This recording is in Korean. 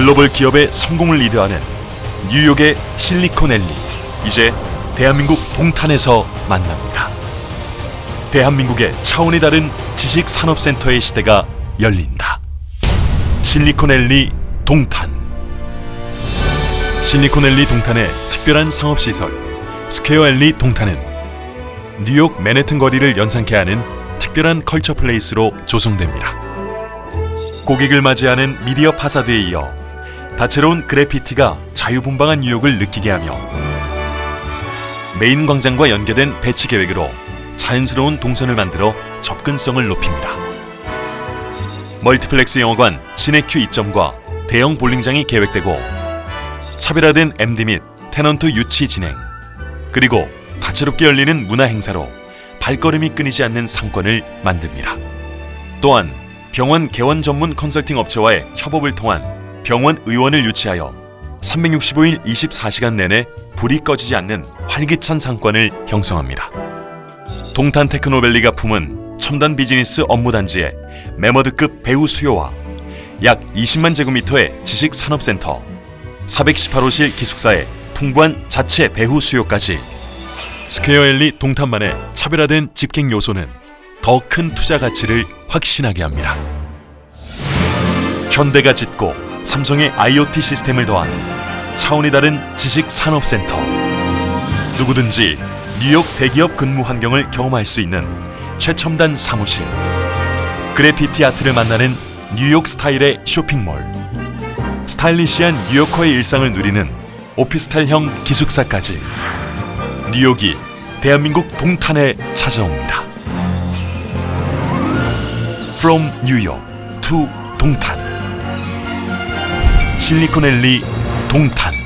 글로벌 기업의 성공을 리드하는 뉴욕의 실리콘밸리 이제 대한민국 동탄에서 만납니다. 대한민국의 차원이 다른 지식 산업센터의 시대가 열린다. 실리콘밸리 동탄 실리콘밸리 동탄의 특별한 상업 시설 스퀘어앨리 동탄은 뉴욕 맨해튼 거리를 연상케 하는 특별한 컬처 플레이스로 조성됩니다. 고객을 맞이하는 미디어 파사드에 이어 다채로운 그래피티가 자유분방한 뉴욕을 느끼게 하며 메인 광장과 연계된 배치 계획으로 자연스러운 동선을 만들어 접근성을 높입니다. 멀티플렉스 영화관 시네큐 입점과 대형 볼링장이 계획되고 차별화된 MD 및 테넌트 유치 진행 그리고 다채롭게 열리는 문화 행사로 발걸음이 끊이지 않는 상권을 만듭니다. 또한 병원 개원 전문 컨설팅 업체와의 협업을 통한 병원 의원을 유치하여 365일 24시간 내내 불이 꺼지지 않는 활기찬 상권을 형성합니다. 동탄 테크노밸리가 품은 첨단 비즈니스 업무 단지의 메머드급 배우 수요와 약 20만 제곱미터의 지식 산업센터, 418호실 기숙사의 풍부한 자체 배후 수요까지 스퀘어엘리 동탄만의 차별화된 집객 요소는 더 큰 투자 가치를 확신하게 합니다. 현대가 짓고 삼성의 IoT 시스템을 더한 차원이 다른 지식 산업센터. 누구든지 뉴욕 대기업 근무 환경을 경험할 수 있는 최첨단 사무실. 그래피티 아트를 만나는 뉴욕 스타일의 쇼핑몰. 스타일리시한 뉴요커의 일상을 누리는 오피스텔형 기숙사까지 뉴욕이 대한민국 동탄에 찾아옵니다. From 뉴욕 to 동탄 실리콘밸리 동탄